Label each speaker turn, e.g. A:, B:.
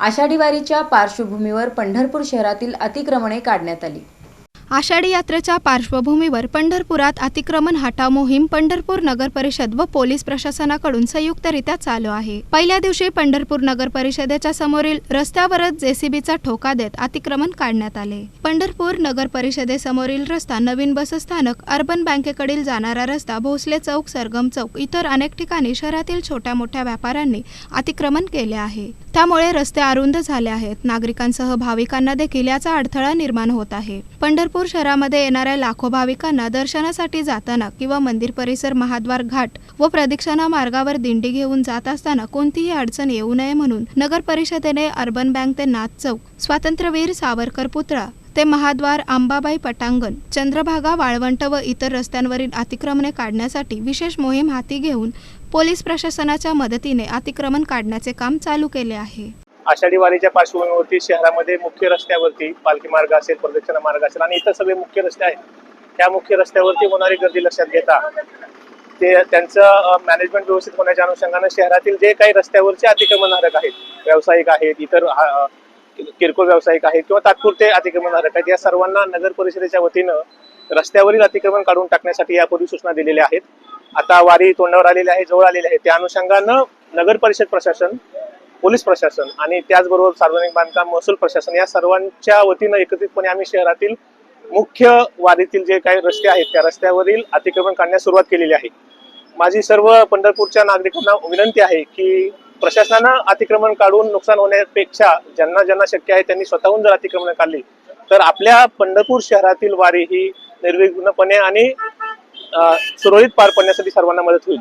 A: आषाढी वारीच्या पार्श्वभूमीवर पंढरपूर शहरातील अतिक्रमणे काढण्यात आली.
B: आषाढी यात्रेच्या पार्श्वभूमीवर पंढरपुरात अतिक्रमण हटाव मोहीम पंढरपूर नगर परिषद व पोलीस प्रशासनाकडून संयुक्तरित्या चालू आहे. पहिल्या दिवशी पंढरपूर नगर परिषदेच्या समोरील रस्त्यावरच जेसीबीचा ठोका देत अतिक्रमण काढण्यात आले. पंढरपूर नगर परिषदेसमोरील रस्ता नवीन बसस्थानक अर्बन बँकेकडील जाणारा रस्ता भोसले चौक सरगम चौक इतर अनेक ठिकाणी शहरातील छोट्या मोठ्या व्यापाऱ्यांनी अतिक्रमण केले आहे. त्यामुळे रस्ते अरुंद झाले आहेत. नागरिकांसह भाविकांना देखील याचा अडथळा निर्माण होत आहे. पंढरपूर शहरामध्ये येणाऱ्या लाखो भाविकांना दर्शनासाठी जाताना किंवा मंदिर परिसर महाद्वार घाट व प्रदक्षिणा मार्गावर दिंडी घेऊन जात असताना कोणतीही अडचण येऊ नये म्हणून नगर परिषदेने अर्बन बँक ते नाथ चौक स्वातंत्र्यवीर सावरकर पुतळा ते महाद्वार आंबाबाई पटांगण चंद्रभागा वाळवंट व इतर रस्त्यांवरील अतिक्रमणे काढण्यासाठी विशेष मोहीम हाती घेऊन पोलीस प्रशासनाच्या मदतीने अतिक्रमण काढण्याचे काम चालू केले आहे.
C: आषाढी वारीच्या पार्श्वभूमीवरती शहरामध्ये मुख्य रस्त्यावरती पालखी मार्ग असेल प्रदक्षिणा मार्ग असेल आणि इतर सगळे मुख्य रस्ते आहेत. त्या मुख्य रस्त्यावरती होणारी गर्दी लक्षात घेता ते त्यांचं मॅनेजमेंट व्यवस्थित होण्याच्या अनुषंगाने शहरातील जे काही रस्त्यावरचे अतिक्रमणधारक आहेत व्यावसायिक आहेत इतर किरकोळ व्यावसायिक आहेत किंवा तात्पुरते अतिक्रमणधारक आहेत. या सर्वांना नगर परिषदेच्या वतीनं रस्त्यावरील अतिक्रमण काढून टाकण्यासाठी यापूर्वी सूचना दिलेल्या आहेत. आता वारी तोंडावर आलेली आहे जवळ आलेली आहे. त्या अनुषंगानं नगर परिषद प्रशासन पोलीस प्रशासन आणि त्याचबरोबर सार्वजनिक बांधकाम महसूल प्रशासन या सर्वांच्या वतीनं एकत्रितपणे आम्ही शहरातील मुख्य वारीतील जे काही रस्ते आहेत त्या रस्त्यावरील अतिक्रमण काढण्यास सुरुवात केलेली आहे. माझी सर्व पंढरपूरच्या नागरिकांना विनंती आहे की प्रशासनानं अतिक्रमण काढून नुकसान होण्यापेक्षा ज्यांना ज्यांना शक्य आहे त्यांनी स्वतःहून जर अतिक्रमण काढली तर आपल्या पंढरपूर शहरातील वारी ही निर्विघ्नपणे आणि सुरळीत पार पडण्यासाठी सर्वांना मदत होईल.